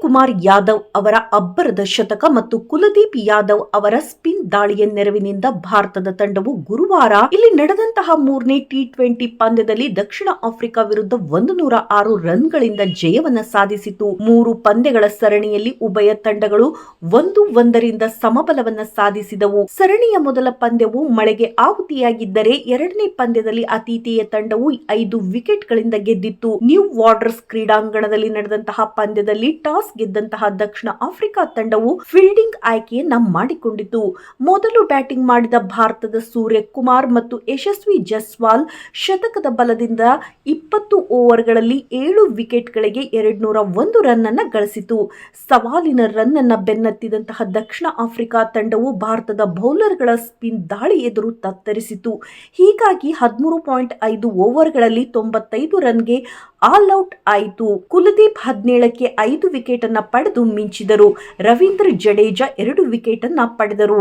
ಸೂರ್ಯಕುಮಾರ್ ಯಾದವ್ ಅವರ ಅಬ್ಬರದ ಶತಕ ಮತ್ತು ಕುಲದೀಪ್ ಯಾದವ್ ಅವರ ಸ್ಪಿನ್ ದಾಳಿಯ ನೆರವಿನಿಂದ ಭಾರತದ ತಂಡವು ಗುರುವಾರ ಇಲ್ಲಿ ನಡೆದಂತಹ ಮೂರನೇ ಟಿ ಟ್ವೆಂಟಿ ಪಂದ್ಯದಲ್ಲಿ ದಕ್ಷಿಣ ಆಫ್ರಿಕಾ ವಿರುದ್ಧ ಒಂದು ನೂರ ಆರು ರನ್ಗಳಿಂದ ಜಯವನ್ನ ಸಾಧಿಸಿತು. ಮೂರು ಪಂದ್ಯಗಳ ಸರಣಿಯಲ್ಲಿ ಉಭಯ ತಂಡಗಳು ಒಂದು ಒಂದರಿಂದ ಸಮಬಲವನ್ನ ಸಾಧಿಸಿದವು. ಸರಣಿಯ ಮೊದಲ ಪಂದ್ಯವು ಮಳೆಗೆ ಆಹುತಿಯಾಗಿದ್ದರೆ ಎರಡನೇ ಪಂದ್ಯದಲ್ಲಿ ಅತಿಥೇಯ ತಂಡವು ಐದು ವಿಕೆಟ್ಗಳಿಂದ ಗೆದ್ದಿತ್ತು. ನ್ಯೂ ವಾರ್ಡರ್ಸ್ ಕ್ರೀಡಾಂಗಣದಲ್ಲಿ ನಡೆದಂತಹ ಪಂದ್ಯದಲ್ಲಿ ಟಾಸ್ ಗೆದ್ದಂತಹ ದಕ್ಷಿಣ ಆಫ್ರಿಕಾ ತಂಡವು ಫೀಲ್ಡಿಂಗ್ ಆಯ್ಕೆಯನ್ನ ಮಾಡಿಕೊಂಡಿತು ಮೊದಲು ಬ್ಯಾಟಿಂಗ್ ಮಾಡಿದ ಭಾರತದ ಸೂರ್ಯಕುಮಾರ್ ಮತ್ತು ಯಶಸ್ವಿ ಜಸ್ವಾಲ್ ಶತಕದ ಬಲದಿಂದ ಇಪ್ಪತ್ತು ಓವರ್ಗಳಲ್ಲಿ ಏಳು ವಿಕೆಟ್ಗಳಿಗೆ ಎರಡ್ನೂರ ಒಂದು ರನ್ ಅನ್ನ ಗಳಿಸಿತು. ಸವಾಲಿನ ರನ್ ಅನ್ನ ಬೆನ್ನತ್ತಿದಂತಹ ದಕ್ಷಿಣ ಆಫ್ರಿಕಾ ತಂಡವು ಭಾರತದ ಬೌಲರ್ಗಳ ಸ್ಪಿನ್ ದಾಳಿ ಎದುರು ತತ್ತರಿಸಿತು. ಹೀಗಾಗಿ ಹದಿಮೂರು ಪಾಯಿಂಟ್ ಐದು ಓವರ್ಗಳಲ್ಲಿ ತೊಂಬತ್ತೈದು ರನ್ಗೆ ಆಲ್ ಔಟ್ ಆಯಿತು. ಕುಲದೀಪ್ ಹದಿನೇಳಕ್ಕೆ ಐದು ವಿಕೆಟ್ ಅನ್ನ ಪಡೆದು ಮಿಂಚಿದರು. ರವೀಂದ್ರ ಜಡೇಜಾ ಎರಡು ವಿಕೆಟ್ ಅನ್ನ ಪಡೆದರು.